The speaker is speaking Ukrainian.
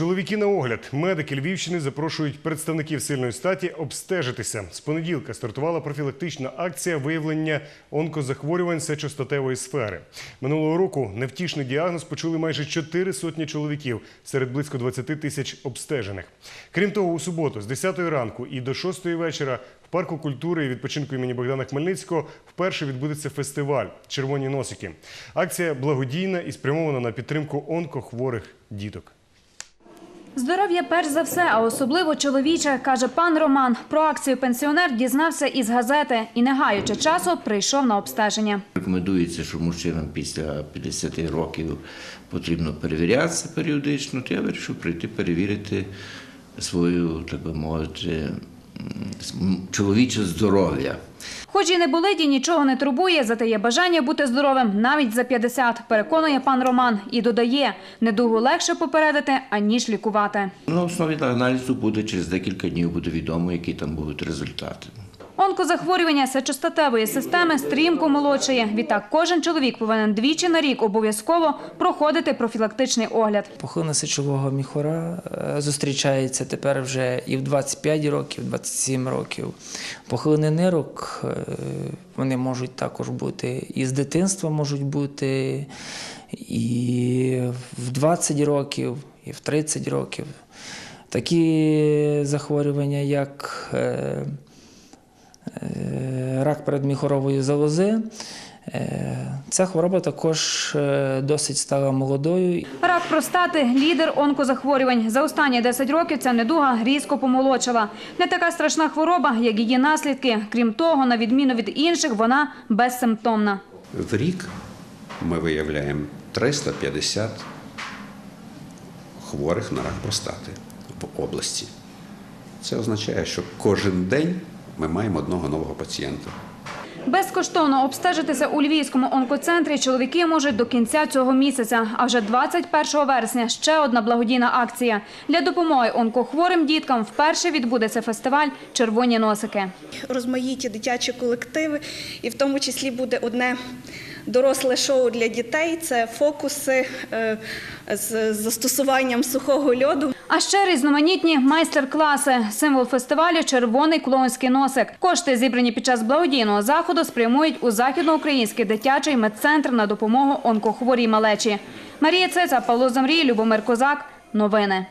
Чоловіки на огляд. Медики Львівщини запрошують представників сильної статі обстежитися. З понеділка стартувала профілактична акція виявлення онкозахворювань сечостатевої сфери. Минулого року невтішний діагноз почули майже чотири сотні чоловіків серед близько 20 тисяч обстежених. Крім того, у суботу з 10 ранку і до 6 вечора в парку культури і відпочинку імені Богдана Хмельницького вперше відбудеться фестиваль Червоні носики. Акція благодійна і спрямована на підтримку онкохворих діток. Здоров'я перш за все, а особливо чоловіче, каже пан Роман. Про акцію пенсіонер дізнався із газети і, не гаючи часу, прийшов на обстеження. Рекомендується, що мужчинам після 50 років потрібно перевірятися періодично, то я вирішив прийти перевірити свою, так би мовити, чоловіче здоров'я. Хоч і не болить і нічого не турбує, зате є бажання бути здоровим навіть за 50, переконує пан Роман. І додає, недугу легше попередити, аніж лікувати. На основі аналізу буде через декілька днів буде відомо, які там будуть результати. Онкозахворювання сечостатевої системи стрімко молодшає. Відтак кожен чоловік повинен двічі на рік обов'язково проходити профілактичний огляд. Пухлина сечового міхура е, зустрічається тепер вже і в 25 років, 27 років. Пухлини нирок е, вони можуть також бути і з дитинства можуть бути, і в 20 років, і в 30 років. Такі захворювання, як е, рак передміхорової залози. е, Ця хвороба також е, досить стала молодою Рак простати – лідер онкозахворювань. За останні 10 років ця недуга різко помолодшала. Не така страшна хвороба, як її наслідки. Крім того, на відміну від інших, вона безсимптомна. В рік ми виявляємо 350 хворих на рак простати в області. Це означає, що кожен день ми маємо одного нового пацієнта. Безкоштовно обстежитися у Львівському онкоцентрі чоловіки можуть до кінця цього місяця. А вже 21 вересня ще одна благодійна акція. Для допомоги онкохворим діткам вперше відбудеться фестиваль «Червоні носики». розмаїті дитячі колективи, і в тому числі буде одне доросле шоу для дітей. Це фокуси е, з застосуванням сухого льоду. А ще різноманітні майстер-класи. Символ фестивалю – червоний клоунський носик. Кошти, зібрані під час благодійного заходу, спрямують у Західноукраїнський дитячий медцентр на допомогу онкохворій малечі. Марія Цеца, Павло Замрій, Любомир Козак. Новини.